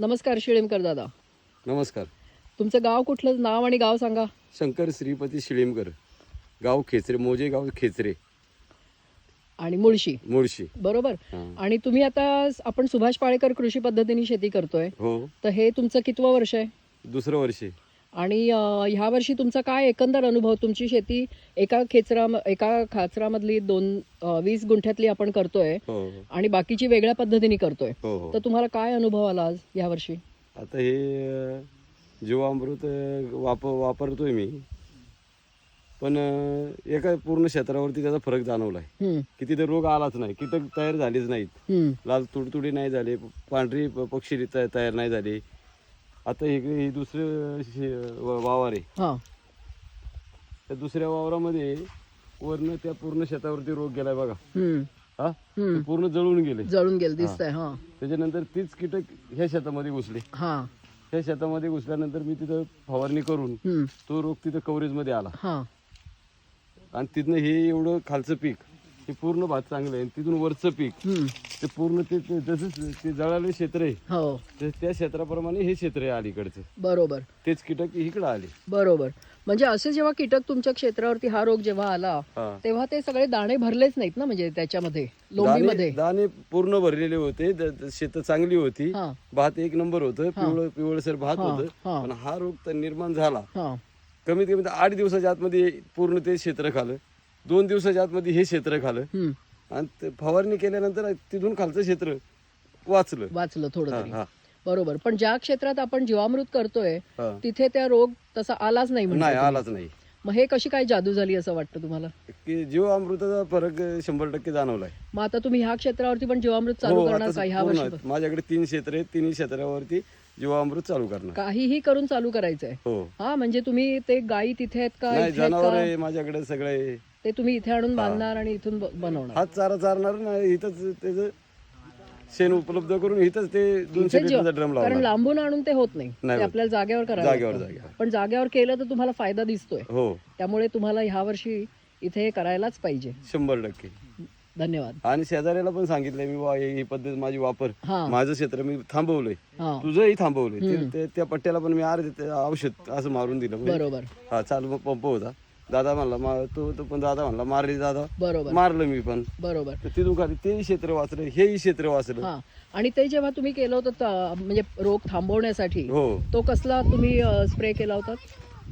नमस्कार शिळेमकर दादा. नमस्कार. तुमचं गाव कुठलं? नाव आणि गाव सांगा. शंकर श्रीपती शिळीमकर. गाव खेचरे मोजे गाव खेचरे. आणि मुळशी. मुळशी. बरोबर. आणि तुम्ही आता आपण सुभाष पाळेकर कृषी पद्धतीने शेती करतोय. हो. तर हे तुमचं कितवं वर्ष आहे? दुसरं वर्षी आणि ह्या वर्षी तुमचा काय एकंदर अनुभव? तुमची शेती एका खेचरा एका खाचरामधली दोन वीस गुंठ्यातली आपण करतोय हो हो. आणि बाकीची वेगळ्या पद्धतीने करतोय. हो तर तुम्हाला काय अनुभव आला आज या वर्षी आता हे जीवामृत वाप वापरतोय मी. पण एका पूर्ण क्षेत्रावरती त्याचा फरक जाणवलाय. की तिथे रोग आलाच नाही. कीटक तयार झालीच नाहीत. लाल तुडतुडी नाही झाले. पांढरी पक्षी तयार नाही झाले. आता हे हे दुसरं शे- व- वावर आहे. हा. त्या दुसऱ्या वावरामध्ये वरनं त्या पूर्ण शेतावरती रोग गेलाय बघा. हम्म, हा. ते पूर्ण जळून गेले. जळून गेलं दिसतंय हा. त्याच्यानंतर तीच कीटक ह्या शेतामध्ये घुसले. हा. ह्या शेतामध्ये घुसल्यानंतर मी तिथं फवारणी करून हम्म, तो रोग तिथं कव्हरेजमध्ये आला. हा. आणि तिथनं हे एवढं खालचं पीक हे पूर्ण भात चांगलं आहे. आणि तिथून वरचं पीक. हम्म, ते पूर्ण ते ते- जसं ते जळाले क्षेत्र आहे. हो. ते- त्या क्षेत्राप्रमाणे हे क्षेत्र आहे अलीकडचं. बरोबर. तेच कीटक इकडं आले. बरोबर. म्हणजे असे जेव्हा कीटक तुमच्या क्षेत्रावरती हा रोग जेव्हा आला हा. तेव्हा ते सगळे दाणे भरलेच नाहीत ना म्हणजे त्याच्यामध्ये लोंबीमध्ये? दाणे पूर्ण भरलेले होते. शेत चांगली होती. हा. भात एक नंबर होतं. पिवळं पिवळसर भात हा, होतं. हा. पण हा रोग तर निर्माण झाला. हा. कमीत कमी तर आठ दिवसाच्या आतमध्ये पूर्ण ते क्षेत्र खालं. दोन दिवसाच्या आतमध्ये हे क्षेत्र खालं. आणि ते फवारणी केल्यानंतर तिथून खालचं क्षेत्र वाचलं. वाचलं थोडं हा, हा. बरोबर. पण ज्या क्षेत्रात आपण जीवामृत करतोय हा. तिथे त्या रोग तसा आलाच नाही नाही म्हणजे आलाच नाही. मग हे कशी काय जादू झाली असं वाटतं तुम्हाला? की जीव अमृताचा फरक शंभर टक्के जाणवलाय. मग आता तुम्ही ह्या क्षेत्रावरती पण जीवामृत चालू हो करणार का? ह्या पूर्ण वर्षी माझ्याकडे तीन क्षेत्र आहेत. तिन्ही क्षेत्रावरती जीवामृत चालू करणार. काहीही करून चालू करायचंय. हो. हा म्हणजे तुम्ही ते गायी तिथे आहेत का नाही जनावर माझ्याकडे सगळे. ते तुम्ही इथे आणून बांधणार आणि इथून ब- बनवणार. हात चारा चारणार ना इथंच त्याचं शेण उपलब्ध करून इथंच ते दोनशे इथे जे- लिटरचा ड्रम कारण लावणार लांबून आणून ते होत नाही. नाही ते होत. आपल्याला जागेवर करायला जागेवर लागतं. जागेवर. पण जागेवर केलं तर तुम्हाला फायदा दिसतोय. हो. त्यामुळे तुम्हाला ह्या वर्षी इथे हे करायलाच पाहिजे. शंभर टक्के. धन्यवाद. आणि शेजाऱ्याला पण सांगितलंय मी बा ही ही पद्धत माझी वापर. हा. माझं क्षेत्र मी थांबवलंय. हा. तुझंही थांबवलंय. ते- ते- त्या पट्ट्याला पण मी ते औषध असं मारून दिलं. म्हणजे बरोबर. हा चालू मग पंप होता. दादा म्हणला मा- तो तो पण दादा म्हणला मारली दादा. बरोबर. मारलं मी पण. बरोबर. तर तिथून खाली तेही क्षेत्र वाचलं हेही क्षेत्र वाचलं. हा. आणि ते जेव्हा तुम्ही केलं होतं त- म्हणजे रोग थांबवण्यासाठी हो. तो कसला तुम्ही स्प्रे केला होता?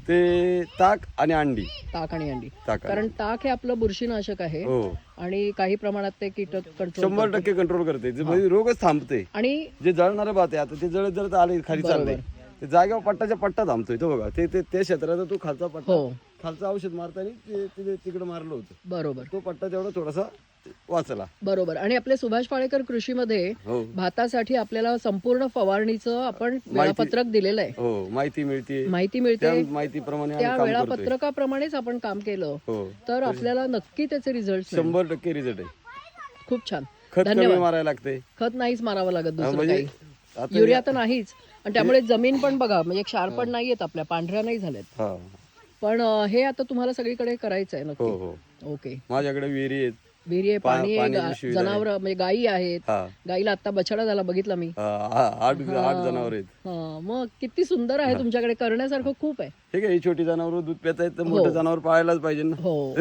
ते ताक आणि अंडी. ताक आणि अंडी. ताक आणि- कारण ताक हे आपलं बुरशीनाशक आहे हो. आणि काही प्रमाणात ते कीटक कंट्रोल शंभर टक्के कंट्रोल करते. जे म्हणजे रोगच थांबते. आणि जे जळणारे भात आहे आता ते जळत जळत आले खाली चाललंय ते जागेवर पट्टाच्या पट्टा थांबतोय तो बघा. ते ते त्या क्षेत्राचा तो खालचा पट्टा. हो. खालचं औषध मारताना ते तिथे तिकडे मारलं होतं. बरोबर. तो पट्टा तेवढा थोडासा वाचला. बरोबर. आणि आपले सुभाष पाळेकर कृषीमध्ये हो. भातासाठी आपल्याला संपूर्ण फवारणीचं आपण वेळापत्रक दिलेलं आहे. हो माहिती मिळते. माहिती त्या मिळते माहितीप्रमाणे त्या आम्ही काम करतोय. वेळापत्रकाप्रमाणेच आपण काम केलं. हो. तर आपल्याला नक्की त्याचे रिझल्ट शंभर टक्के रिझल्ट आहे. खूप छान. खत कमी धन्यवाद. मारायला लागते. खत नाहीच मारावं लागत दुसरं म्हणजे काही. आता युरिया तर नाहीच. आणि त्यामुळे जमीन पण बघा म्हणजे क्षार पण नाहीयेत आपल्या पांढऱ्या नाही झाल्यात. हा. पण अं, हे आता तुम्हाला सगळीकडे करायचं आहे हो नक्की हो. ओके. माझ्याकडे विहिरी आहेत. विहिरी आहे पा- पाणी आहे पाण्याची गा- सुविधा आहे. जनावरं म्हणजे गायी आहेत. हा. गाईला आता बछडा झाला बघितला मी. हा, हा, आठ आठ जनावर आहेत. हा, मग किती सुंदर आहे तुमच्याकडे करण्यासारखं खूप आहे. ठीक आहे ही छोटी जनावर दूध पित आहेत तर मोठं जनावर पाळायलाच पाहिजे ना. हो.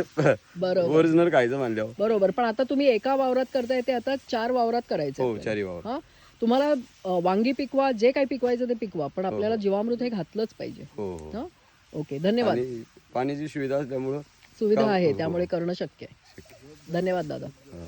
बरोबर. ओरिजिनल खायचं म्हणल्यावर. बरोबर पण आता तुम्ही एका वावरात करताय ते आता चार वावरात करायचं हो चारी वावर हा? तुम्हाला अं, वांगी पिकवा जे काही पिकवायचं ते पिकवा पण आपल्याला जीवामृत हे घातलंच पाहिजे. हो हो. हा? ओके धन्यवाद. आणि पाण्याची सुविधा असल्यामुळं सुविधा आहे त्यामुळे करणं शक्य आहे. धन्यवाद दादा. हा.